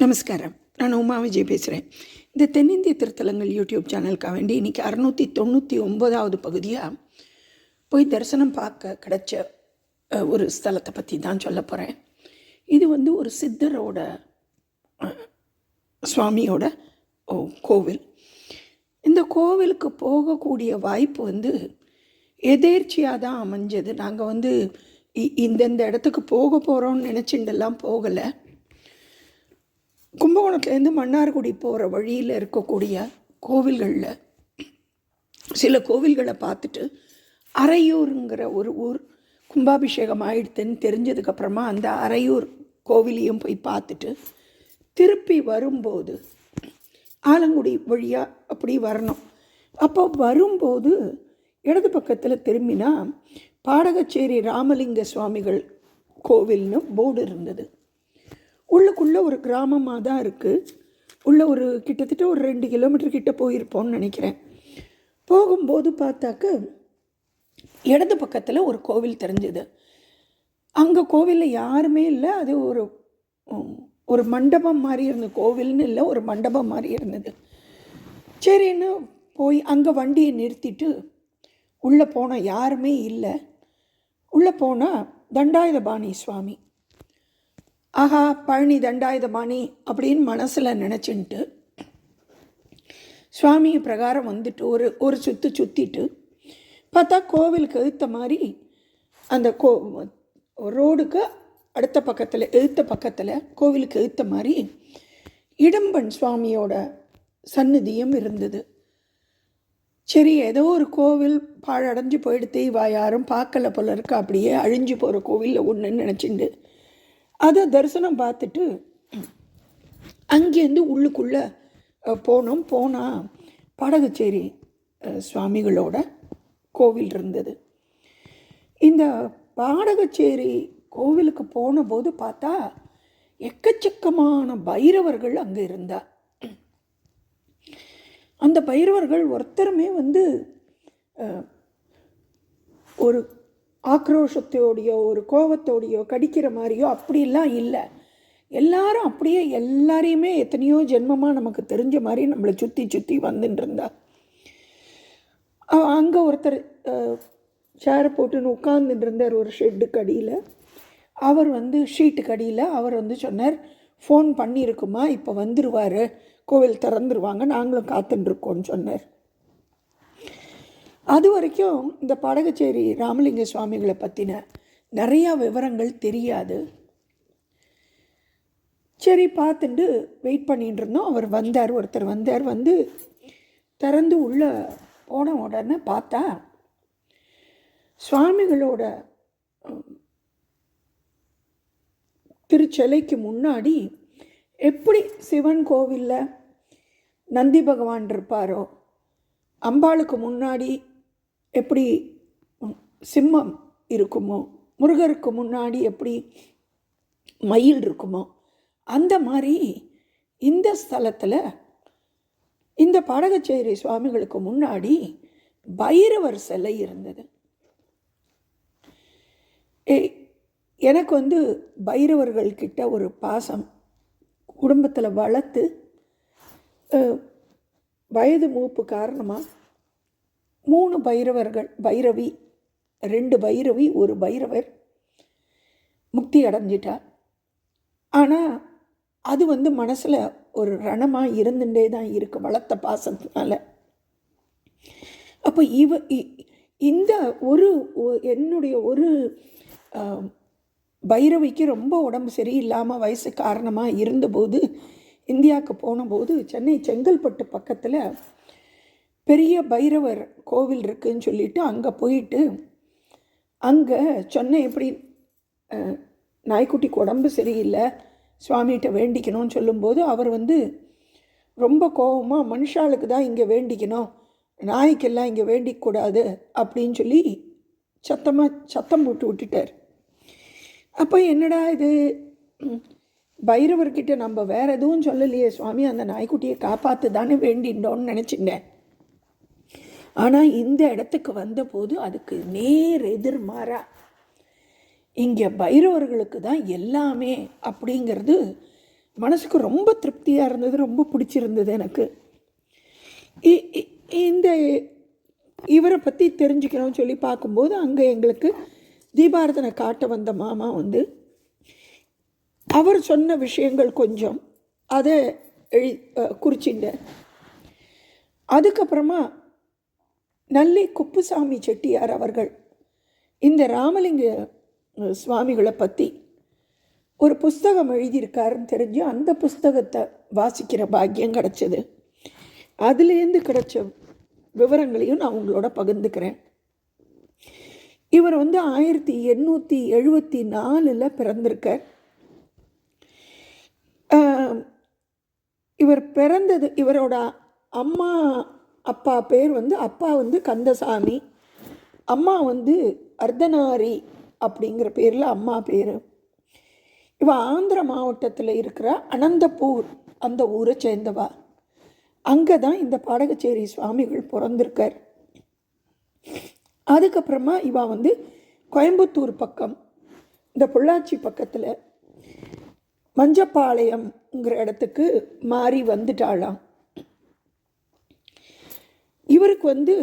நமஸ்காரம். நான் உமா விஜய் பேசுகிறேன் இந்த தென்னிந்திய திருத்தலங்கள் யூடியூப் சேனலுக்காக வேண்டி இன்றைக்கி அறநூற்றி தொண்ணூற்றி ஒம்போதாவது பகுதியாக போய் தரிசனம் பார்க்க கிடைச்ச ஒரு ஸ்தலத்தை பற்றி தான் சொல்ல போகிறேன் இது வந்து ஒரு சித்தரோட சுவாமியோட ஓ, கோவில். இந்த கோவிலுக்கு போகக்கூடிய வாய்ப்பு வந்து எதேர்ச்சியாக தான் அமைஞ்சது. நாங்கள் வந்து இ- இந்தந்த இடத்துக்கு போக போகிறோம்னு நினச்சிண்டெல்லாம் போகலை. கும்பகோணத்துலேருந்து மன்னார்குடி போகிற வழியில் இருக்கக்கூடிய கோவில்களில் சில கோவில்களை பார்த்துட்டு அரையூருங்கிற ஒரு ஊர் கும்பாபிஷேகம் ஆயிடுத்துன்னு தெரிஞ்சதுக்கப்புறமா அந்த அரையூர் கோவிலையும் போய் பார்த்துட்டு திருப்பி வரும்போது ஆலங்குடி வழியாக அப்படி வரணும். அப்போ வரும்போது இடது பக்கத்தில் திரும்பினா பாடகச்சேரி ராமலிங்க சுவாமிகள் கோவில்னு போர்டு இருந்தது. உள்ளுக்குள்ளே ஒரு கிராமமாக தான் இருக்குது உள்ளே ஒரு கிட்டத்தட்ட ஒரு ரெண்டு கிலோமீட்டர் கிட்டே போயிருப்போம்னு நினைக்கிறேன். போகும்போது பார்த்தாக்க இடது பக்கத்தில் ஒரு கோவில் தெரிஞ்சுது. அங்கே கோவிலில் யாருமே இல்லை. அது ஒரு ஒரு மண்டபம் மாதிரி இருந்தது கோவில்னு இல்லை. ஒரு மண்டபம் மாதிரி இருந்தது. சரின்னு போய் அங்கே வண்டியை நிறுத்திட்டு உள்ளே போனால் யாருமே இல்லை. உள்ளே போனால் தண்டாயுதபாணி சுவாமி. ஆஹா பழனி தண்டாயுதபாணி அப்படின்னு மனசில் நினச்சின்ட்டு சுவாமி பிரகாரம் வந்துட்டு ஒரு ஒரு சுற்று சுற்றிட்டு பார்த்தா கோவிலுக்கு எழுத்த மாதிரி அந்த கோ ரோடுக்கு அடுத்த பக்கத்தில் எழுத்த பக்கத்தில் கோவிலுக்கு எழுத்த மாதிரி இடம்பன் சுவாமியோட சந்நிதியும் இருந்தது. சரி ஏதோ ஒரு கோவில் பாழடைஞ்சு போயிடுத்து இவா யாரும் பார்க்கல போல இருக்கா அப்படியே அழிஞ்சு போகிற கோவிலில் ஒன்றுன்னு நினச்சிண்டு அதை தரிசனம் பார்த்துட்டு அங்கேருந்து உள்ளுக்குள்ளே போனோம். போனால் படகுச்சேரி சுவாமிகளோட கோவில் இருந்தது. இந்த பாடகச்சேரி கோவிலுக்கு போன போது பார்த்தா எக்கச்சக்கமான பைரவர்கள் அங்கே இருந்தா. அந்த பைரவர்கள் ஒருத்தருமே வந்து ஒரு ஆக்ரோஷத்தோடையோ ஒரு கோவத்தோடையோ கடிக்கிற மாதிரியோ அப்படிலாம் இல்லை. எல்லாரும் அப்படியே எல்லாரையுமே எத்தனையோ ஜென்மமாக நமக்கு தெரிஞ்ச மாதிரி நம்மளை சுற்றி சுற்றி வந்துட்டு இருந்தா. அங்கே ஒருத்தர் சேரை போட்டுன்னு உட்கார்ந்துட்டு இருந்தார் ஒரு ஷெட்டுக்கு அடியில். அவர் வந்து ஷீட்டுக்கு அடியில் அவர் வந்து சொன்னார் ஃபோன் பண்ணியிருக்குமா? இப்போ வந்துடுவார் கோவில் திறந்துருவாங்க. நாங்களும் காத்துட்டுருக்கோன்னு சொன்னார். அது வரைக்கும் இந்த படகச்சேரி ராமலிங்க சுவாமிகளை பற்றின நிறையா விவரங்கள் தெரியாது. சரி பார்த்துட்டு வெயிட் பண்ணிகிட்டு இருந்தோம். அவர் வந்தார் ஒருத்தர் வந்தார். வந்து திறந்து உள்ளே போன உடனே பார்த்தா சுவாமிகளோட திருச்சிலைக்கு முன்னாடி எப்படி சிவன் கோவிலில் நந்தி பகவான் இருப்பாரோ அம்பாளுக்கு முன்னாடி எப்படி சிம்மம் இருக்குமோ முருகருக்கு முன்னாடி எப்படி மயில் இருக்குமோ அந்த மாதிரி இந்த ஸ்தலத்தில் இந்த பாடகச்சேரி சுவாமிகளுக்கு முன்னாடி பைரவர் சிலை இருந்தது. ஏ எனக்கு வந்து பைரவர்கள் கிட்ட ஒரு பாசம் குடும்பத்தில் வளர்த்து வயது மூப்பு காரணமாக மூணு பைரவர்கள் பைரவி ரெண்டு பைரவி ஒரு பைரவர் முக்தி அடைஞ்சிட்டார். ஆனால் அது வந்து மனசில் ஒரு ரணமாக இருந்துட்டே தான் இருக்குது வளர்த்த பாசத்தினால. அப்போ இவ இ- இந்த ஒரு ஒ- என்னுடைய ஒரு பைரவிக்கு ரொம்ப உடம்பு சரியில்லாமல் வயசு காரணமாக இருந்தபோது இந்தியாவுக்கு போனபோது சென்னை செங்கல்பட்டு பக்கத்தில் பெரிய பைரவர் கோவில் இருக்குன்னு சொல்லிட்டு அங்கே போயிட்டு அங்கே சொன்னேன் எப்படி நாய்க்குட்டிக்கு உடம்பு சரியில்லை சுவாமிகிட்ட வேண்டிக்கணும்னு சொல்லும்போது அவர் வந்து ரொம்ப கோபமாக மனுஷாளுக்கு தான் இங்கே வேண்டிக்கணும் நாய்க்கெல்லாம் இங்கே வேண்டிக்கூடாது அப்படின்னு சொல்லி சத்தமாக சத்தம் போட்டு விட்டுட்டார். அப்போ என்னடா இது? பைரவர்கிட்ட நம்ம வேறு எதுவும் சொல்லலையே சுவாமி அந்த நாய்க்குட்டியை காப்பாற்று தானே வேண்டிண்டோன்னு நினச்சிட்டேன் ஆனால் இந்த இடத்துக்கு வந்தபோது அதுக்கு நேர் மனசுக்கு ரொம்ப திருப்தியாக இருந்தது ரொம்ப பிடிச்சிருந்தது எனக்கு. இ- இ- இந்த இவரை பற்றி தெரிஞ்சுக்கணும்னு சொல்லி பார்க்கும்போது அங்கே எங்களுக்கு தீபாரதனை காட்ட வந்த மாமா வந்து அவர் சொன்ன விஷயங்கள் கொஞ்சம் அதை எழு குறிச்சிட்டேன் அதுக்கப்புறமா நல்லி குப்புசாமி செட்டியார் அவர்கள். இந்த ராமலிங்க சுவாமிகளை பற்றி ஒரு புஸ்தகம் எழுதியிருக்காருன்னு தெரிஞ்சு அந்த புஸ்தகத்தை வாசிக்கிற பாக்கியம் கிடச்சிது. அதுலேருந்து கிடைச்ச விவரங்களையும் நான் உங்களோட பகிர்ந்துக்கிறேன். இவர் வந்து ஆயிரத்தி எண்ணூற்றி எழுபத்தி நாலில் பிறந்திருக்கார். இவர் பிறந்தது இவரோட அம்மா அப்பா பேர் வந்து அப்பா வந்து கந்தசாமி அம்மா வந்து அர்த்தநாரி அப்படிங்கிற பேரில் அம்மா பேர். இவ ஆந்திர மாவட்டத்தில் இருக்கிற அனந்தபூர் அந்த ஊரை சேர்ந்தவா. அங்கே தான் இந்த பாடகச்சேரி சுவாமிகள் பிறந்திருக்கார். அதுக்கப்புறமா இவா வந்து கோயம்புத்தூர் பக்கம் இந்த பொள்ளாச்சி பக்கத்தில் மஞ்சப்பாளையம்ங்கிற இடத்துக்கு மாறி வந்துட்டாளாம். இவருக்கு வந்து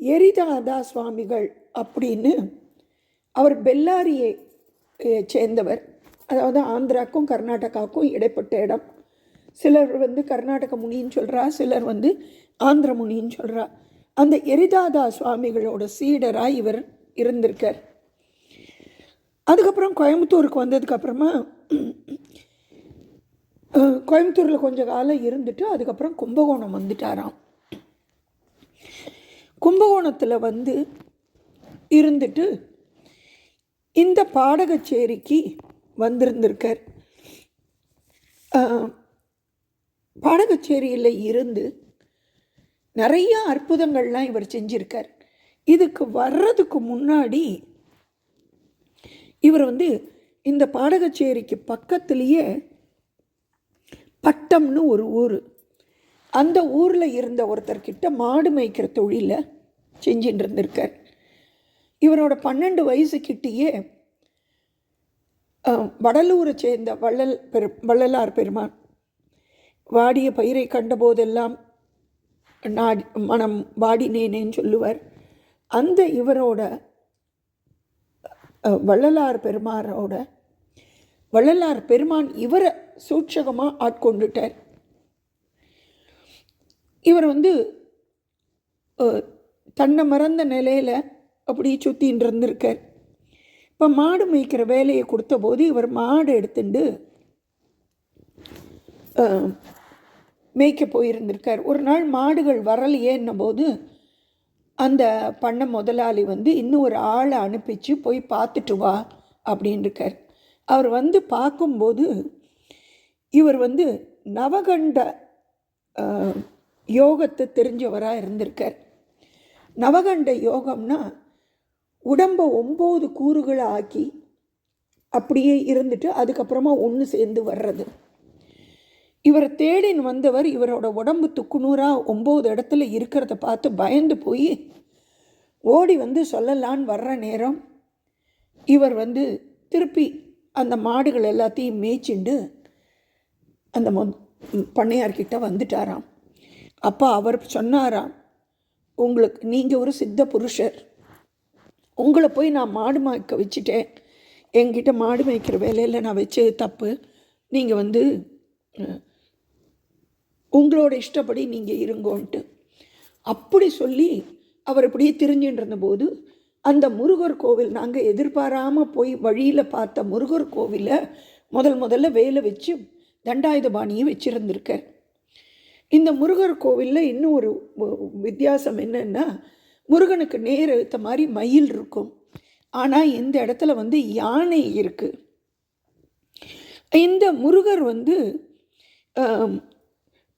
எரிதாதா சுவாமிகள் அப்படின்னு அவர் பெல்லாரியை சேர்ந்தவர். அதாவது ஆந்திராக்கும் கர்நாடகாவுக்கும் இடைப்பட்ட இடம். சிலர் வந்து கர்நாடக முனின்னு சொல்கிறா சிலர் வந்து ஆந்திர முனின்னு சொல்கிறா அந்த எரிதாதா சுவாமிகளோட சீடராக இவர் இருந்திருக்கார். அதுக்கப்புறம் கோயம்புத்தூருக்கு வந்ததுக்கப்புறமா கோயம்புத்தூரில் கொஞ்ச காலம் இருந்துட்டு அதுக்கப்புறம் கும்பகோணம் வந்துட்டாராம். கும்பகோணத்தில் வந்து இருந்துட்டு இந்த பாடகச்சேரிக்கு வந்திருந்திருக்கார். பாடகச்சேரியில் இருந்து நிறைய அற்புதங்கள்லாம் இவர் செஞ்சிருக்கார். இதுக்கு வர்றதுக்கு முன்னாடி இவர் வந்து இந்த பாடகச்சேரிக்கு பக்கத்துலேயே பட்டம்னு ஒரு ஊர். அந்த ஊரில் இருந்த ஒருத்தர்கிட்ட மாடு மேய்க்கிற தொழிலை செஞ்சுட்டு இருந்திருக்கார் இவரோட பன்னெண்டு வயசுக்கிட்டேயே கிட்டேயே வடலூரை சேர்ந்த வள்ளல் பெரு வள்ளலார் பெருமான் வாடிய பயிரை கண்டபோதெல்லாம் நாடி மனம் வாடினேனேன்னு சொல்லுவார். அந்த இவரோட வள்ளலார் பெருமாரோட வள்ளலார் பெருமான் இவரை சூட்சகமாக ஆட்கொண்டுட்டார். இவர் வந்து தன்னை மறந்த நிலையில் அப்படி சுற்றின்னு இருந்திருக்கார். இப்போ மாடு மேய்க்கிற வேலையை கொடுத்தபோது இவர் மாடு எடுத்துட்டு மேய்க்க போயிருந்திருக்கார். ஒரு நாள் மாடுகள் வரலையேன்னும் போது அந்த பண்ண முதலாளி வந்து இன்னும் ஒரு ஆளை அனுப்பிச்சு போய் பார்த்துட்டு வா அப்படின்னு இருக்கார் அவர் வந்து பார்க்கும்போது இவர் வந்து நவகண்ட யோகத்தை தெரிஞ்சவராக இருந்திருக்கார். நவகண்ட யோகம்னா உடம்பை ஒம்பது கூறுகளை ஆக்கி அப்படியே இருந்துட்டு அதுக்கப்புறமா ஒன்று சேர்ந்து வர்றது. இவரை தேடின்னு வந்தவர் இவரோட உடம்பு துக்குநூறாக ஒம்பது இடத்துல இருக்கிறத பார்த்து பயந்து போய் ஓடி வந்து சொல்லலான்னு வர்ற நேரம் இவர் வந்து திருப்பி அந்த மாடுகள் எல்லாத்தையும் மேய்ச்சிண்டு அந்த மொ பண்ணையார்கிட்ட வந்துட்டாராம். அப்போ அவர் சொன்னாராம் உங்களுக்கு நீங்கள் ஒரு சித்த புருஷர். உங்களை போய் நான் மாடு மாய்க்க வச்சுட்டேன். என்கிட்ட மாடு மேய்க்கிற வேலையில் நான் வச்சது தப்பு. நீங்கள் வந்து உங்களோட இஷ்டப்படி நீங்கள் இருங்கோன்ட்டு. அப்படி சொல்லி அவர் இப்படியே திரிஞ்சுட்டு இருந்தபோது அந்த முருகர் கோவில் நாங்கள் எதிர்பாராமல் போய் வழியில் பார்த்த முருகர் கோவிலை முதல் முதல்ல வேலை வச்சு தண்டாயுதபாணியை வச்சுருந்துருக்கார் இந்த முருகர் கோவிலில் இன்னும் ஒரு வித்தியாசம் என்னென்னா முருகனுக்கு நேர் எடுத்த மாதிரி மயில் இருக்கும். ஆனால் இந்த இடத்துல வந்து யானை இருக்குது இந்த முருகர் வந்து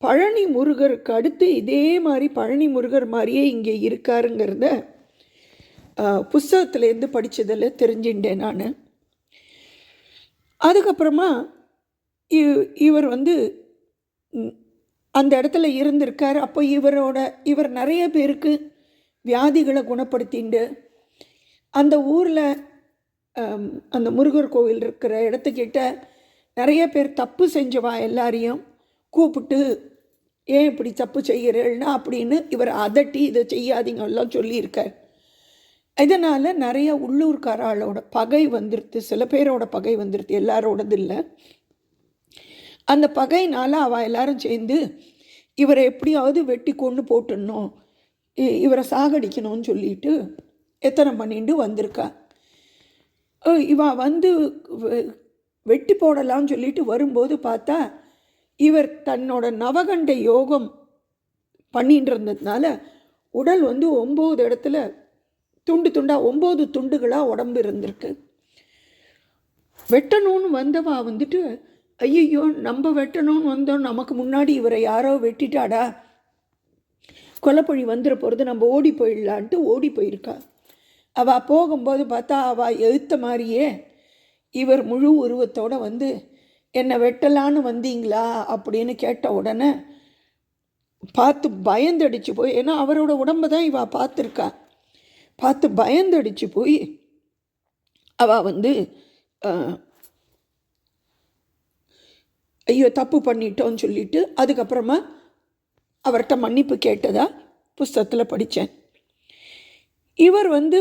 பழனி முருகருக்கு அடுத்து இதே மாதிரி பழனி முருகர் மாதிரியே இங்கே இருக்காருங்கிறத புஸ்தகத்துலேருந்து படித்ததில் தெரிஞ்சுட்டேன் நான். அதுக்கப்புறமா இ- இவர் வந்து அந்த இடத்துல இருந்திருக்கார். அப்போ இவரோட இவர் நிறைய பேருக்கு வியாதிகளை குணப்படுத்திண்டு அந்த ஊரில் அந்த முருகர் கோவில் இருக்கிற இடத்துக்கிட்ட நிறைய பேர் தப்பு செஞ்சவா எல்லாரையும் கூப்பிட்டு ஏன் இப்படி தப்பு செய்கிறேன்னா அப்படின்னு இவர் அதட்டி இதை செய்யாதீங்க எல்லாம் சொல்லியிருக்கார். இதனால் நிறைய உள்ளூர்காராளோட பகை வந்துருது சில பேரோட பகை வந்துருது எல்லாரோடது இல்லை. அந்த பகையினால் அவள் எல்லாரும் சேர்ந்து இவரை எப்படியாவது வெட்டி கொண்டு போட்டுடணும். இ- இவரை சாகடிக்கணும்னு சொல்லிட்டு எத்தனை பண்ணிட்டு வந்திருக்கா. இவா வந்து வெ- வெட்டி போடலாம்னு சொல்லிட்டு வரும்போது பார்த்தா இவர் தன்னோட நவகண்ட யோகம் பண்ணிட்டு இருந்ததுனால உடல் வந்து ஒம்பது இடத்துல துண்டு துண்டாக ஒம்பது துண்டுகளாக உடம்பு இருந்திருக்கு. வெட்டணும்னு வந்தவா வந்துட்டு ஐயோ நம்ம வெட்டணும்னு வந்தோம். நமக்கு முன்னாடி இவரை யாரோ வெட்டிட்டாடா? கொலப்பொழி வந்துட போகிறது நம்ம ஓடி போயிடலான்ட்டு ஓடி போயிருக்கா. அவள் போகும்போது பார்த்தா அவள் எழுத்த மாதிரியே இவர் முழு உருவத்தோட வந்து என்னை வெட்டலான்னு வந்தீங்களா? அப்படின்னு கேட்ட உடனே பார்த்து பயந்தடிச்சு போய் ஏன்னா அவரோட உடம்ப தான் இவள் பார்த்துருக்கா. பார்த்து பயந்தடிச்சு போய் அவள் வந்து ஐயோ தப்பு பண்ணிட்டோன்னு சொல்லிட்டு அதுக்கப்புறமா அவர்கிட்ட மன்னிப்பு கேட்டதா புஸ்தகத்தில் படித்தேன் இவர் வந்து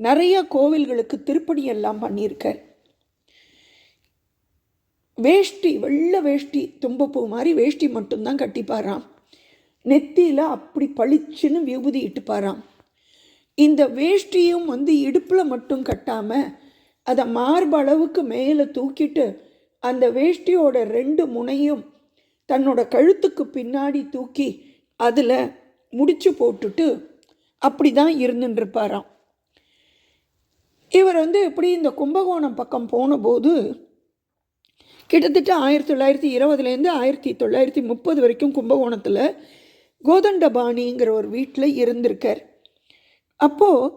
நிறைய கோவில்களுக்கு திருப்பணி எல்லாம் பண்ணியிருக்கார். வேஷ்டி வெள்ளை வேஷ்டி தும்பப்பூ மாதிரி வேஷ்டி மட்டும்தான் கட்டிப்பாராம். நெத்தியில் அப்படி பளிச்சுன்னு விபூதி இட்டுப்பாராம். இந்த வேஷ்டியும் வந்து இடுப்பில் மட்டும் கட்டாமல் அதை மார்பளவுக்கு மேலே தூக்கிட்டு அந்த வேஷ்டியோட ரெண்டு முனையும் தன்னோட கழுத்துக்கு பின்னாடி தூக்கி அதில் முடிச்சு போட்டுட்டு அப்படி தான் இருந்துட்டுருப்பாராம் இவர் வந்து எப்படி இந்த கும்பகோணம் பக்கம் போனபோது கிட்டத்தட்ட ஆயிரத்தி தொள்ளாயிரத்தி இருபதுலேருந்து ஆயிரத்தி தொள்ளாயிரத்தி முப்பது வரைக்கும் கும்பகோணத்தில் கோதண்டபாணிங்கிற ஒரு வீட்டில் இருந்திருக்கார். அப்போது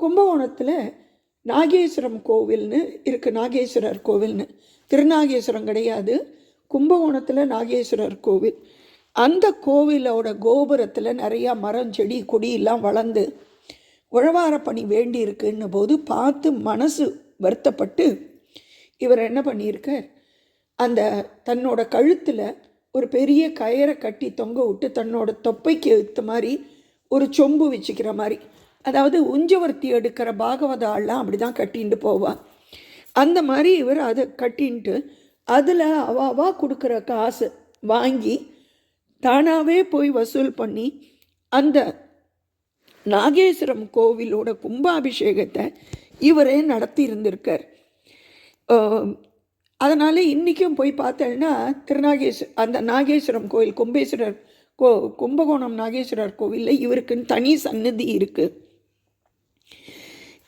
கும்பகோணத்தில் நாகேஸ்வரம் கோவில்னு இருக்குது நாகேஸ்வரர் கோவில்னு. திருநாகேஸ்வரம் கிடையாது. கும்பகோணத்தில் நாகேஸ்வரர் கோவில். அந்த கோவிலோட கோபுரத்தில் நிறையா மரம் செடி கொடியெல்லாம் வளர்ந்து உழவார பணி வேண்டி இருக்குன்ன போது பார்த்து மனசு வருத்தப்பட்டு இவர் என்ன பண்ணியிருக்கார்? அந்த தன்னோட கழுத்தில் ஒரு பெரிய கயரை கட்டி தொங்க விட்டு தன்னோட தொப்பைக்கு ஏற்ற மாதிரி ஒரு சொம்பு வச்சுக்கிற மாதிரி அதாவது உஞ்சவர்த்தி எடுக்கிற பாகவத ஆள்லாம் அப்படி தான் கட்டின்ட்டு போவா. அந்த மாதிரி இவர் அதை கட்டின்ட்டு அதில் அவாவா கொடுக்குற காசு வாங்கி தானாகவே போய் வசூல் பண்ணி அந்த நாகேஸ்வரம் கோவிலோட கும்பாபிஷேகத்தை இவரே நடத்தி இருந்திருக்கார் அதனால் இன்றைக்கும் போய் பார்த்தேன்னா திருநாகேஸ்வர அந்த நாகேஸ்வரம் கோயில் கும்பேஸ்வரர் கோ கும்பகோணம் நாகேஸ்வரர் கோவிலில் இவருக்குன்னு தனி சன்னதி இருக்குது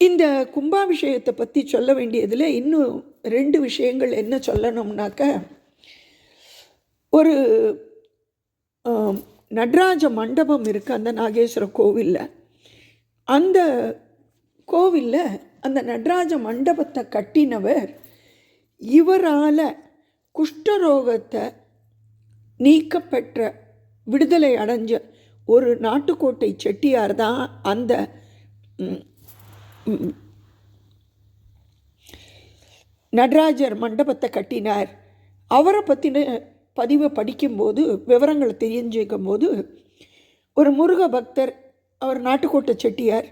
இந்த கும்பாபிஷேகத்தை பற்றி சொல்ல வேண்டியதில் இன்னும் ரெண்டு விஷயங்கள் என்ன சொல்லணும்னாக்க ஒரு நடராஜ மண்டபம் இருக்குது அந்த நாகேஸ்வர கோவிலில். அந்த கோவிலில் அந்த நடராஜ மண்டபத்தை கட்டினவர் இவரால் குஷ்டரோகத்தை நீக்கப்பெற்ற விடுதலை அடைஞ்ச ஒரு நாட்டுக்கோட்டை செட்டியார் தான் அந்த நடராஜர் மண்டபத்தை கட்டினார். அவரை பற்றின பதிவை படிக்கும்போது விவரங்களை தெரிஞ்சுக்கும் போது ஒரு முருக பக்தர் அவர் நாட்டுக்கோட்டை செட்டியார்.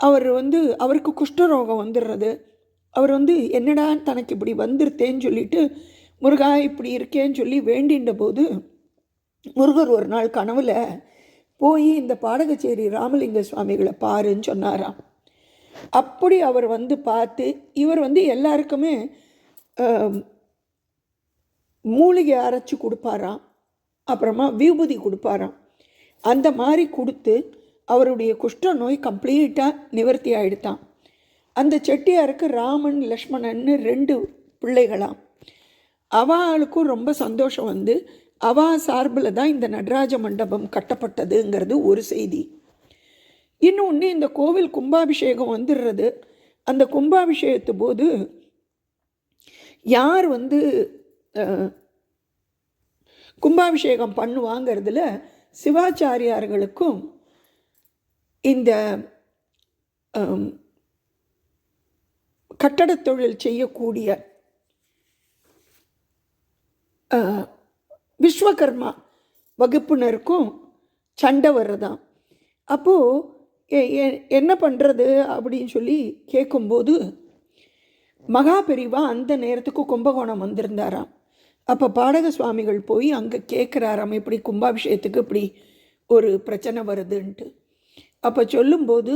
அவர் வந்து அவருக்கு குஷ்டரோகம் வந்துடுறது. அவர் வந்து என்னடா தனக்கு இப்படி வந்துருத்தேன்னு சொல்லிட்டு முருகா இப்படி இருக்கேன்னு சொல்லி வேண்டின்ற போது முருகர் ஒரு நாள் கனவில் போய் இந்த பாடகச்சேரி ராமலிங்க சுவாமிகளை பாருன்னு சொன்னாராம். அப்படி அவர் வந்து பார்த்து இவர் வந்து எல்லாருக்குமே மூலிகை அரைச்சி கொடுப்பாராம். அப்புறமா விபூதி கொடுப்பாராம். அந்த மாதிரி கொடுத்து அவருடைய குஷ்ட நோய் கம்ப்ளீட்டாக நிவர்த்தி ஆகிடுத்தான் அந்த செட்டியாருக்கு ராமன் லக்ஷ்மணன்னு ரெண்டு பிள்ளைகளாம். அவளுக்கும் ரொம்ப சந்தோஷம் வந்து அவா சார்பில் தான் இந்த நடராஜ மண்டபம் கட்டப்பட்டதுங்கிறது ஒரு செய்தி. இன்னொன்று இந்த கோவில் கும்பாபிஷேகம் வந்துடுறது. அந்த கும்பாபிஷேகத்து போது யார் வந்து கும்பாபிஷேகம் பண்ணுவாங்கிறதுல சிவாச்சாரியார்களுக்கும் இந்த கட்டடத் தொழில் செய்யக்கூடிய விஸ்வகர்மா வகுப்பினருக்கும் சண்டை வர்றதான் அப்போது என்ன பண்ணுறது அப்படின்னு சொல்லி கேட்கும்போது மகா மகாபெரிவா அந்த நேரத்துக்கு கும்பகோணம் வந்திருந்தாராம். அப்போ பாடக சுவாமிகள் போய் அங்கே கேட்குறாராம் இப்படி கும்பாபிஷேகத்துக்கு இப்படி ஒரு பிரச்சனை வருதுன்ட்டு. அப்போ சொல்லும்போது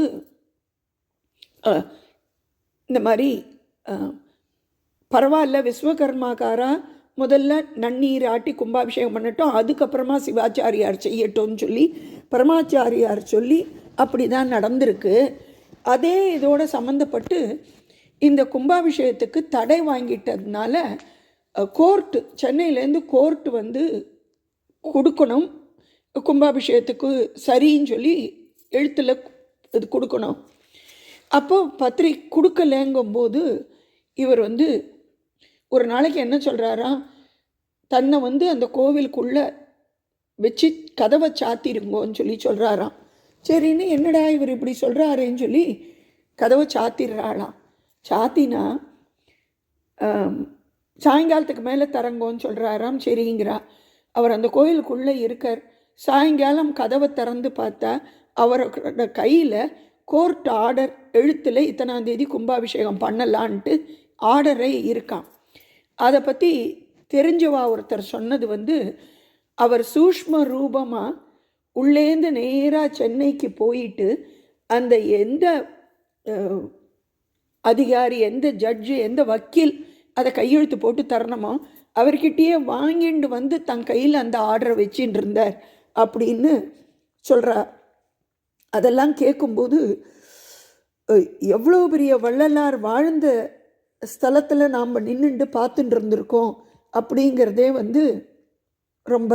இந்த மாதிரி பரவாயில்ல விஸ்வகர்மாக்காரா முதல்ல நன்னீர் ஆட்டி கும்பாபிஷேகம் பண்ணட்டும் அதுக்கப்புறமா சிவாச்சாரியார் செய்யட்டும்னு சொல்லி பரமாச்சாரியார் சொல்லி அப்படி தான் நடந்திருக்கு. அதே இதோட சம்மந்தப்பட்டு இந்த கும்பாபிஷேகத்துக்கு தடை வாங்கிட்டதுனால கோர்ட்டு சென்னையிலேருந்து கோர்ட்டு வந்து கொடுக்கணும். கும்பாபிஷேகத்துக்கு சரின்னு சொல்லி எழுத்தில் இது கொடுக்கணும். அப்போ பத்திரிக்கை கொடுக்கலைங்கும்போது இவர் வந்து ஒரு நாளைக்கு என்ன சொல்கிறாராம் தன்னை வந்து அந்த கோவிலுக்குள்ளே வச்சு கதவை சாத்திருங்கோன்னு சொல்லி சொல்கிறாராம் சரின்னு என்னடா இவர் இப்படி சொல்கிறாரேன்னு சொல்லி கதவை சாத்திடுறாளாம். சாத்தினா சாயங்காலத்துக்கு மேலே தரங்கோன்னு சொல்கிறாராம் சரிங்கிறா. அவர் அந்த கோயிலுக்குள்ளே இருக்கார். சாயங்காலம் கதவை திறந்து பார்த்தா அவரோட கையில் கோர்ட் ஆர்டர் எழுத்தில் இத்தனாம் தேதி கும்பாபிஷேகம் பண்ணலான்ட்டு ஆர்டரே இருக்கான் அதை பற்றி தெரிஞ்சவா ஒருத்தர் சொன்னது வந்து அவர் சூஷ்ம ரூபமாக உள்ளேந்து நேராக சென்னைக்கு போயிட்டு அந்த எந்த அதிகாரி எந்த ஜட்ஜு எந்த வக்கீல் அதை கையெழுத்து போட்டு தரணுமோ அவர்கிட்டயே வாங்கிட்டு வந்து தன் கையில் அந்த ஆர்டரை வச்சுட்டு இருந்தார் அப்படின்னு சொல்கிறார் அதெல்லாம் கேட்கும்போது எவ்வளோ பெரிய வள்ளலார் வாழ்ந்த ஸ்தலத்தில் நாம் நின்றுண்டு பார்த்துட்டு இருந்திருக்கோம் அப்படிங்கிறதே வந்து ரொம்ப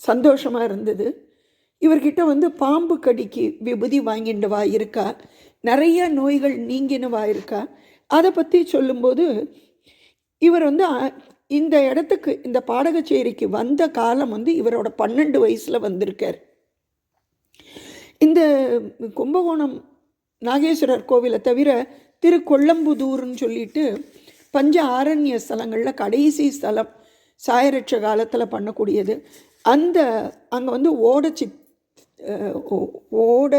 சந்தோஷமாக இருந்தது. இவர்கிட்ட வந்து பாம்பு கடிக்கு விபூதி வாங்கிண்டவா இருக்கா? நிறைய நோய்கள் நீங்கினவா இருக்கா? அதை பற்றி சொல்லும்போது இவர் வந்து இந்த இடத்துக்கு இந்த பாடகச்சேரிக்கு வந்த காலம் வந்து இவரோட பன்னெண்டு வயசில் வந்திருக்கார். இந்த கும்பகோணம் நாகேஸ்வரர் கோவிலை தவிர திருக்கொள்ளம்புதூர்னு சொல்லிட்டு பஞ்ச ஆரண்ய ஸ்தலங்களில் கடைசி ஸ்தலம் சாயரட்ச காலத்தில் பண்ணக்கூடியது. அந்த அங்கே வந்து ஓட சித் ஓட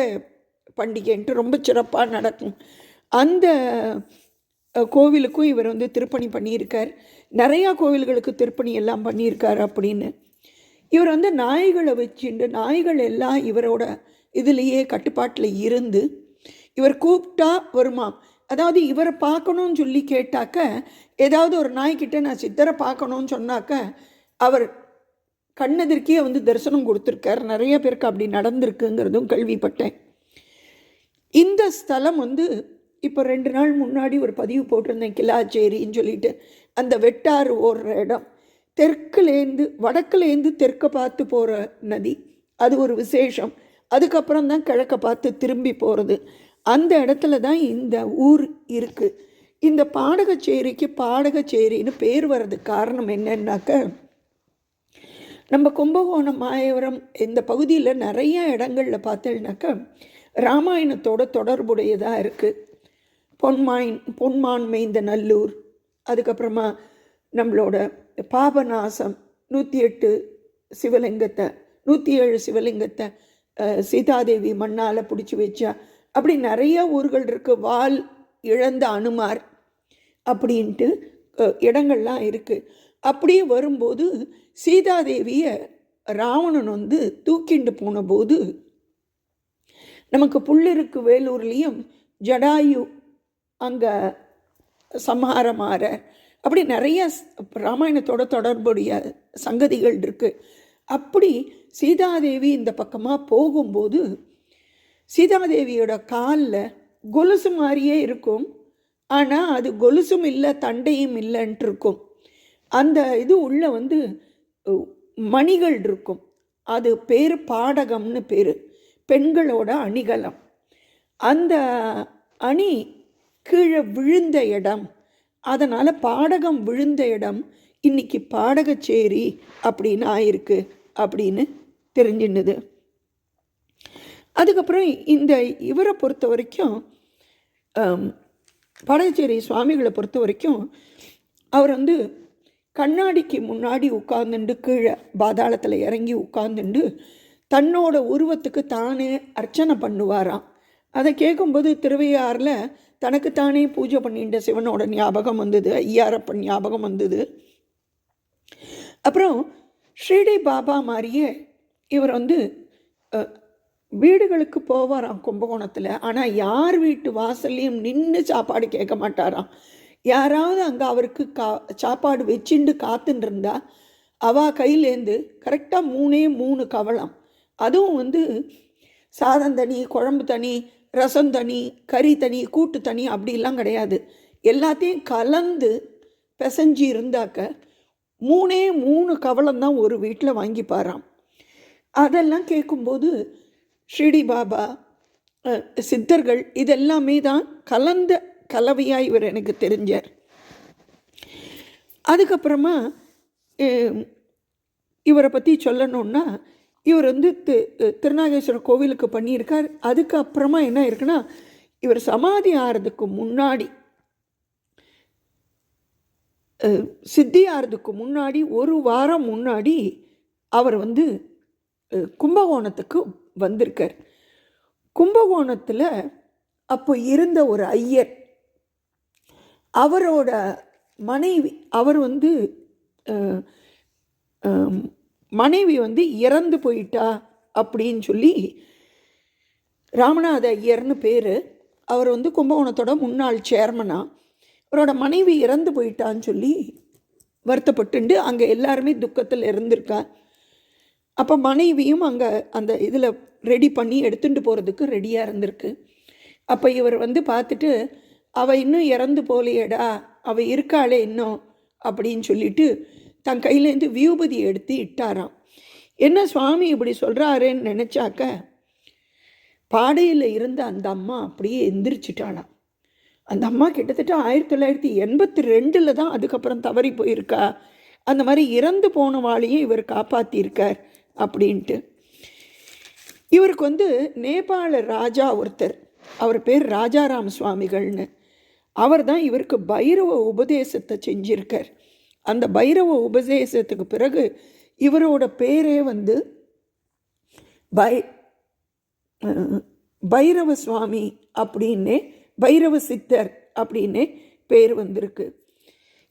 பண்டிகைன்ட்டு ரொம்ப சிறப்பாக நடக்கும். அந்த கோவிலுக்கும் இவர் வந்து திருப்பணி பண்ணியிருக்கார். நிறையா கோவில்களுக்கு திருப்பணி எல்லாம் பண்ணியிருக்கார் அப்படின்னு. இவர் வந்து நாய்களை வச்சுட்டு நாய்கள் எல்லாம் இவரோட இதுலேயே கட்டுப்பாட்டில் இருந்து இவர் கூப்பிட்டா வருமா? அதாவது இவரை பார்க்கணும்னு சொல்லி கேட்டாக்க ஏதாவது ஒரு நாய்க்கிட்ட நான் சித்தரை பார்க்கணும்னு சொன்னாக்க அவர் கண்ணெதிர்க்கே வந்து தரிசனம் கொடுத்துருக்கார். நிறைய பேருக்கு அப்படி நடந்திருக்குங்கிறதும் கேள்விப்பட்டேன். இந்த ஸ்தலம் வந்து இப்போ ரெண்டு நாள் முன்னாடி ஒரு பதிவு போட்டிருந்தேன் கிலாச்சேரின்னு சொல்லிட்டு. அந்த வெட்டாறு ஓடுற இடம். தெற்குலேருந்து வடக்குலேருந்து தெற்க பார்த்து போகிற நதி. அது ஒரு விசேஷம். அதுக்கப்புறம் தான் கிழக்க பார்த்து திரும்பி போகிறது அந்த இடத்துல தான் இந்த ஊர் இருக்குது இந்த பாடகச்சேரிக்கு பாடகச்சேரின்னு பேர் வர்றதுக்கு காரணம் என்னன்னாக்க நம்ம கும்பகோணம் மாயவரம் இந்த பகுதியில் நிறைய இடங்களில் பார்த்தேன்னாக்கா ராமாயணத்தோட தொடர்புடையதாக இருக்குது பொன்மாயின் பொன்மான் மேய்ந்த நல்லூர் அதுக்கப்புறமா நம்மளோட பாபநாசம் நூற்றி எட்டு சிவலிங்கத்தை நூற்றி ஏழு சிவலிங்கத்தை சீதாதேவி மண்ணால் பிடிச்சி வச்சா அப்படி நிறைய ஊர்கள் இருக்குது வால் இழந்த அனுமார் அப்படின்ட்டு இடங்கள்லாம் இருக்குது அப்படியே வரும்போது சீதாதேவியை ராவணன் வந்து தூக்கிண்டு போனபோது நமக்கு புள்ளிருக்கு வேலூர்லேயும் ஜடாயு அங்கே சம்ஹாரமாற அப்படி நிறைய ராமாயணத்தோட தொடர்புடைய சங்கதிகள் இருக்குது அப்படி சீதாதேவி இந்த பக்கமாக போகும்போது சீதாதேவியோட காலில் கொலுசு மாதிரியே இருக்கும். ஆனால் அது கொலுசும் இல்லை தண்டையும் இல்லைன்ட்டு இருக்கும் அந்த இது உள்ளே வந்து மணிகள் இருக்கும். அது பேர் பாடகம்னு பேர். பெண்களோட அணிகலம். அந்த அணி கீழே விழுந்த இடம். அதனால் பாடகம் விழுந்த இடம். இன்னைக்கு பாடகச்சேரி அப்படின்னு ஆயிருக்கு அப்படின்னு தெரிஞ்சின்னுது. அதுக்கப்புறம் இந்த இவரை பொறுத்த வரைக்கும் பாடகச்சேரி பாடச்சேரி சுவாமிகளை பொறுத்த வரைக்கும் அவர் வந்து கண்ணாடிக்கு முன்னாடி உட்கார்ந்துண்டு கீழே பாதாளத்தில் இறங்கி உட்கார்ந்துண்டு தன்னோட உருவத்துக்கு தானே அர்ச்சனை பண்ணுவாராம். அதை கேட்கும்போது திருவையாறில் தனக்குத்தானே பூஜை பண்ணிட்ட சிவனோட ஞாபகம் வந்தது ஐயாரப்பன் ஞாபகம் வந்தது. அப்புறம் ஸ்ரீடி பாபா மாதிரியே இவர் வந்து வீடுகளுக்கு போவாராம் கும்பகோணத்தில். ஆனால் யார் வீட்டு வாசல்லையும் நின்று சாப்பாடு கேட்க மாட்டாராம். யாராவது அங்கே அவருக்கு கா சாப்பாடு வச்சுண்டு காத்துன்னு இருந்தா கையிலேருந்து கரெக்டாக மூணே மூணு கவளம். அதுவும் வந்து சாதம் தனி குழம்பு தனி ரசம் தனி கறி தனி கூட்டு தனி அப்படிலாம் கிடையாது. எல்லாத்தையும் கலந்து பிசைஞ்சு இருந்தாக்க மூணே மூணு கவலம் தான் ஒரு வீட்டில் வாங்கிப்பாராம். அதெல்லாம் கேட்கும்போது ஷிரடி பாபா சித்தர்கள் இதெல்லாமே தான் கலந்த கலவையாக இவர் எனக்கு தெரிஞ்சார். அதுக்கப்புறமா இவரை பற்றி சொல்லணுன்னா இவர் வந்து தி திருநாகேஸ்வரர் கோவிலுக்கு பண்ணியிருக்கார். அதுக்கப்புறமா என்ன இருக்குன்னா இவர் சமாதி ஆகிறதுக்கு முன்னாடி சித்தி ஆகிறதுக்கு முன்னாடி ஒரு வாரம் முன்னாடி அவர் வந்து கும்பகோணத்துக்கு வந்திருக்கார். கும்பகோணத்தில் அப்போ இருந்த ஒரு ஐயர் அவரோட மனைவி அவர் வந்து மனைவி வந்து இறந்து போயிட்டா அப்படின்னு சொல்லி ராமநாத ஐயர்னு பேர். அவர் வந்து கும்பகோணத்தோட முன்னாள் சேர்மனா அவரோட மனைவி இறந்து போயிட்டான்னு சொல்லி வருத்தப்பட்டுண்டு அங்கே எல்லாருமே துக்கத்தில் இருந்திருக்கா. அப்போ மனைவியும் அங்கே அந்த இதில் ரெடி பண்ணி எடுத்துகிட்டு போகிறதுக்கு ரெடியாக இருந்திருக்கு. அப்போ இவர் வந்து பார்த்துட்டு அவள் இன்னும் இறந்து போலையடா அவள் இருக்காளே இன்னும் அப்படின்னு சொல்லிட்டு தன் கையிலேருந்து வியூபதி எடுத்து இட்டாராம். என்ன சுவாமி இப்படி சொல்கிறாருன்னு நினச்சாக்க பாடையில் இருந்த அந்த அம்மா அப்படியே எந்திரிச்சிட்டாளாம். அந்த அம்மா கிட்டத்தட்ட ஆயிரத்தி தொள்ளாயிரத்தி எண்பத்தி ரெண்டில் தான் அதுக்கப்புறம் தவறி போயிருக்கா. அந்த மாதிரி இறந்து போனவாளையும் இவர் காப்பாற்றியிருக்கார் அப்படின்ட்டு. இவருக்கு வந்து நேபாள ராஜா ஒருத்தர் அவர் பேர் ராஜாராம் சுவாமிகள்னு. அவர் தான் இவருக்கு பைரவ உபதேசத்தை செஞ்சிருக்கார். அந்த பைரவ உபதேசத்துக்கு பிறகு இவரோட பேரே வந்து பை பைரவ சுவாமி அப்படின்னே பைரவ சித்தர் அப்படின்னே பேர் வந்திருக்கு.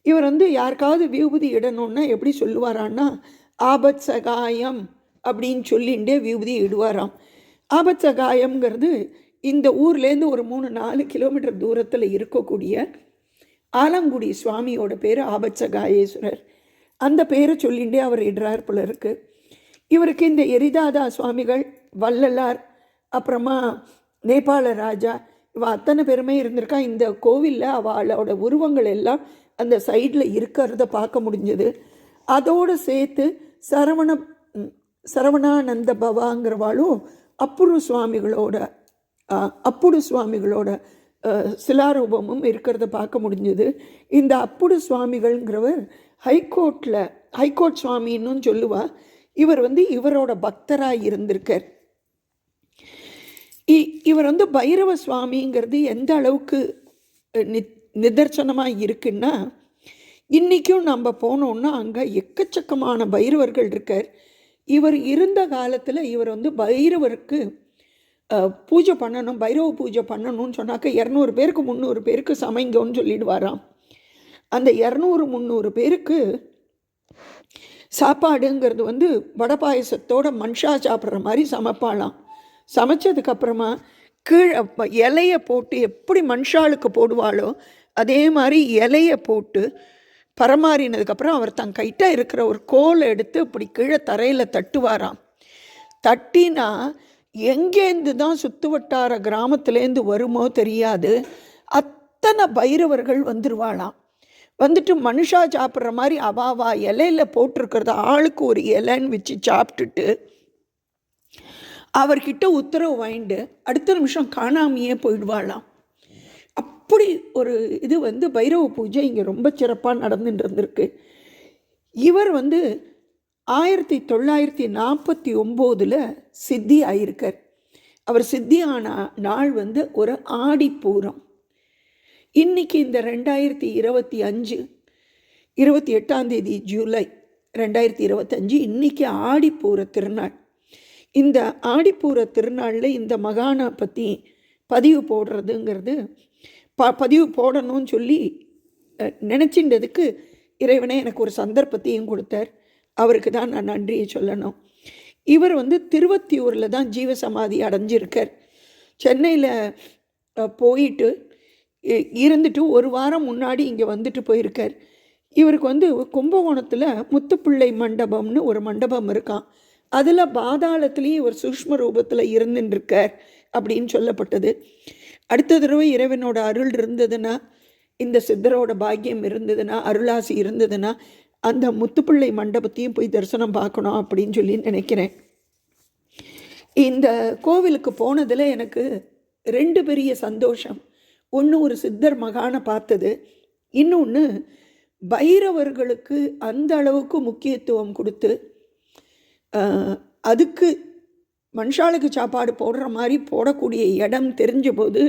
இவர் வந்து யாருக்காவது விபூதி இடணும்னா எப்படி சொல்லுவாரான்னா ஆபத் சகாயம் அப்படின்னு சொல்லிண்டே விபூதி இடுவாராம். ஆபத் சகாயம்ங்கிறது இந்த ஊர்லேருந்து ஒரு மூணு நாலு கிலோமீட்டர் தூரத்தில் இருக்கக்கூடிய ஆலங்குடி சுவாமியோட பேர் ஆபச்சகாயேஸ்வரர். அந்த பேரை சொல்லிகிட்டே அவர் இடுறார் போல இருக்கு. இவருக்கு இந்த எரிதாதா சுவாமிகள் வள்ளலார் அப்புறமா நேபாள ராஜா இவள் அத்தனை பேருமே இருந்திருக்கா. இந்த கோவிலில் அவளோட உருவங்கள் எல்லாம் அந்த சைடில் இருக்கிறத பார்க்க முடிஞ்சது. அதோடு சேர்த்து சரவண சரவணானந்த பவாங்கிறவாளும் அப்புறம் சுவாமிகளோட அப்புடு சுவாமிகளோட சிலாரூபமும் இருக்கிறத பார்க்க முடிஞ்சது. இந்த அப்புடு சுவாமிகள்ங்கிறவர் ஹைகோர்ட்டில் ஹைகோர்ட் சுவாமின்னும் சொல்லுவா. இவர் வந்து இவரோட பக்தராக இருந்திருக்கார். இ- இவர் வந்து பைரவ சுவாமிங்கிறது எந்த அளவுக்கு நி நிதர்சனமாக இருக்குன்னா இன்றைக்கும் நம்ம போனோம்னா அங்கே எக்கச்சக்கமான பைரவர்கள் இருக்கார். இவர் இருந்த காலத்தில் இவர் வந்து பைரவருக்கு பூஜை பண்ணணும் பைரவ பூஜை பண்ணணும்னு சொன்னாக்க இரநூறு பேருக்கு முந்நூறு பேருக்கு சமைங்கன்னு சொல்லிடுவாராம். அந்த இரநூறு முந்நூறு பேருக்கு சாப்பாடுங்கிறது வந்து வடை பாயசத்தோட மனுஷா சாப்பிட்ற மாதிரி சமைப்பாளாம். சமைச்சதுக்கப்புறமா கீழே இலையை போட்டு எப்படி மனுஷாளுக்கு போடுவாளோ அதே மாதிரி இலையை போட்டு பரமாறினதுக்கப்புறம் அவர் தன் கைட்ட இருக்கிற ஒரு கோலை எடுத்து இப்படி கீழே தரையில் தட்டுவாராம். தட்டினா எங்கேருந்து தான் சுற்று வட்டார கிராமத்துலேருந்து வருமோ தெரியாது. அத்தனை பைரவர்கள் வந்துருவாளாம். வந்துட்டு மனுஷா சாப்பிட்ற மாதிரி அவாவா இலையில போட்டிருக்கிறத ஆளுக்கு ஒரு இலைன்னு வச்சு சாப்பிட்டுட்டு அவர்கிட்ட உத்தரவு வாங்கிட்டு அடுத்த நிமிஷம் காணாமையே போயிடுவாளாம். அப்படி ஒரு இது வந்து பைரவ பூஜை இங்கே ரொம்ப சிறப்பாக நடந்துட்டு இருந்திருக்கு. இவர் வந்து ஆயிரத்தி தொள்ளாயிரத்தி நாற்பத்தி ஒம்போதில் சித்தி ஆயிருக்கார். அவர் சித்தி ஆன நாள் வந்து ஒரு ஆடிப்பூரம் இன்றைக்கி இந்த ரெண்டாயிரத்தி இருபத்தி அஞ்சு இருபத்தி எட்டாம் தேதி ஜூலை ரெண்டாயிரத்தி இருபத்தஞ்சு இன்றைக்கி ஆடிப்பூர திருநாள். இந்த ஆடிப்பூர திருநாளில் இந்த மகானை பற்றி பதிவு போடுறதுங்கிறது ப பதிவு போடணும்னு சொல்லி நினச்சின்றதுக்கு இறைவனே எனக்கு ஒரு சந்தர்ப்பத்தையும் கொடுத்தார். அவருக்கு தான் நான் நன்றியை சொல்லணும். இவர் வந்து திருவத்தியூரில் தான் ஜீவசமாதி அடைஞ்சிருக்கார். சென்னையில் போயிட்டு இ- இருந்துட்டு ஒரு வாரம் முன்னாடி இங்கே வந்துட்டு போயிருக்கார். இவருக்கு வந்து கும்பகோணத்தில் முத்துப்பிள்ளை மண்டபம்னு ஒரு மண்டபம் இருக்கான் அதில் பாதாளத்துலேயும் இவர் சூஷ்ம ரூபத்தில் இருந்துட்டுருக்கார் அப்படின்னு சொல்லப்பட்டது. அடுத்த தடவை இறைவனோட அருள் இருந்ததுன்னா இந்த சித்தரோட பாக்கியம் இருந்ததுன்னா அருளாசி இருந்ததுன்னா அந்த முத்துப்பிள்ளை மண்டபத்தையும் போய் தரிசனம் பார்க்கணும் அப்படின்னு சொல்லி நினைக்கிறேன். இந்த கோவிலுக்கு போனதில் எனக்கு ரெண்டு பெரிய சந்தோஷம். ஒன்று ஒரு சித்தர் மகானை பார்த்தது. இன்னொன்று பைரவர்களுக்கு அந்த அளவுக்கு முக்கியத்துவம் கொடுத்து அதுக்கு மனுஷாளுக்கு சாப்பாடு போடுற மாதிரி போடக்கூடிய இடம் தெரிஞ்ச போது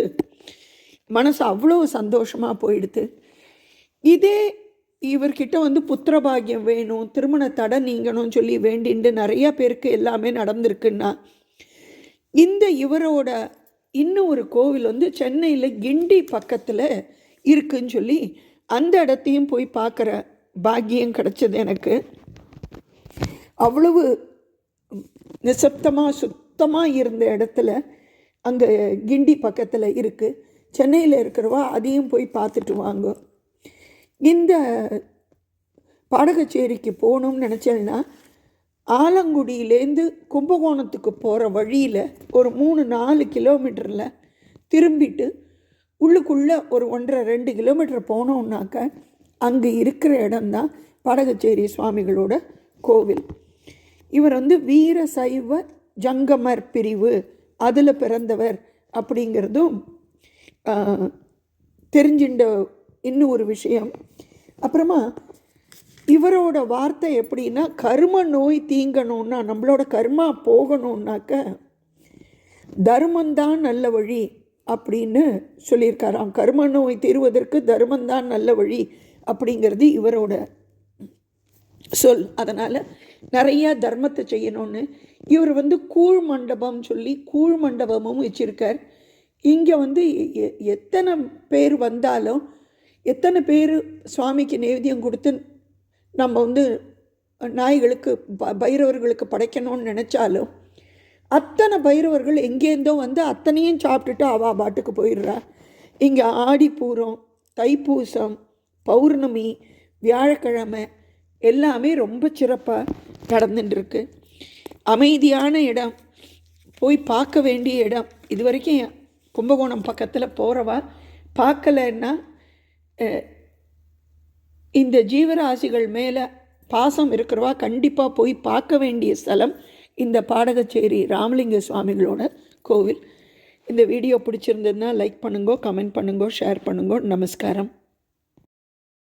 மனசு அவ்வளோ சந்தோஷமாக போயிடுது. இதே இவர்கிட்ட வந்து புத்திரபாகியம் வேணும் திருமண தடை நீங்கணும்னு சொல்லி வேண்டிண்டு நிறையா பேருக்கு எல்லாமே நடந்திருக்குன்னா இந்த இவரோட இன்னும் ஒரு கோவில் வந்து சென்னையில் கிண்டி பக்கத்தில் இருக்குன்னு சொல்லி அந்த இடத்தையும் போய் பார்க்குற பாக்கியம் கிடச்சது எனக்கு. அவ்வளவு நிசப்தமாக சுத்தமாக இருந்த இடத்துல அங்கே கிண்டி பக்கத்தில் இருக்குது சென்னையில் இருக்கிறவா அதையும் போய் பார்த்துட்டு வாங்க. இந்த பாடகச்சேரிக்கு போகணும்னு நினச்சேன்னா ஆலங்குடியிலேருந்து கும்பகோணத்துக்கு போகிற வழியில் ஒரு மூணு நாலு கிலோமீட்டரில் திரும்பிட்டு உள்ளுக்குள்ளே ஒரு ஒன்றரை ரெண்டு கிலோமீட்டர் போனோம்னாக்க அங்கே இருக்கிற இடம்தான் பாடகச்சேரி சுவாமிகளோட கோவில். இவர் வந்து வீர சைவ ஜங்கமர் பிரிவு அதில் பிறந்தவர் அப்படிங்கிறதும் தெரிஞ்சின்ற இன்னும் ஒரு விஷயம். அப்புறமா இவரோட வார்த்தை எப்படின்னா கர்ம நோய் தீங்கணும்னா நம்மளோட கர்மா போகணும்னாக்க தர்மந்தான் நல்ல வழி அப்படின்னு சொல்லியிருக்காராம். கர்ம நோய் தீர்வதற்கு தர்மந்தான் நல்ல வழி அப்படிங்கிறது இவரோட சொல். அதனால் நிறைய தர்மத்தை செய்யணும்னு இவர் வந்து கூழ் மண்டபம் சொல்லி கூழ் மண்டபமும் வச்சுருக்கார். இங்கே வந்து எ- எத்தனை பேர் வந்தாலும் எத்தனை பேர் சுவாமிக்கு நைவேத்தியம் கொடுத்து நம்ம வந்து நாய்களுக்கு ப பைரவர்களுக்கு படைக்கணும்னு நினச்சாலும் அத்தனை பைரவர்கள் எங்கேருந்தோ வந்து அத்தனையும் சாப்பிட்டுட்டு அவா பாட்டுக்கு போயிடுறா. இங்கே ஆடிப்பூரம் தைப்பூசம் பௌர்ணமி வியாழக்கிழமை எல்லாமே ரொம்ப சிறப்பாக நடந்துட்டுருக்கு. அமைதியான இடம் போய் பார்க்க வேண்டிய இடம். இது வரைக்கும் கும்பகோணம் பக்கத்தில் போகிறவா பார்க்கலன்னா இந்த ஜீவராசிகள் மேலே பாசம் இருக்கிறவா கண்டிப்பாக போய் பார்க்க வேண்டிய ஸ்தலம் இந்த பாடகச்சேரி ராமலிங்க சுவாமிகளோட கோவில். இந்த வீடியோ பிடிச்சிருந்ததுன்னா லைக் பண்ணுங்கோ கமெண்ட் பண்ணுங்கோ ஷேர் பண்ணுங்கோ. நமஸ்காரம்.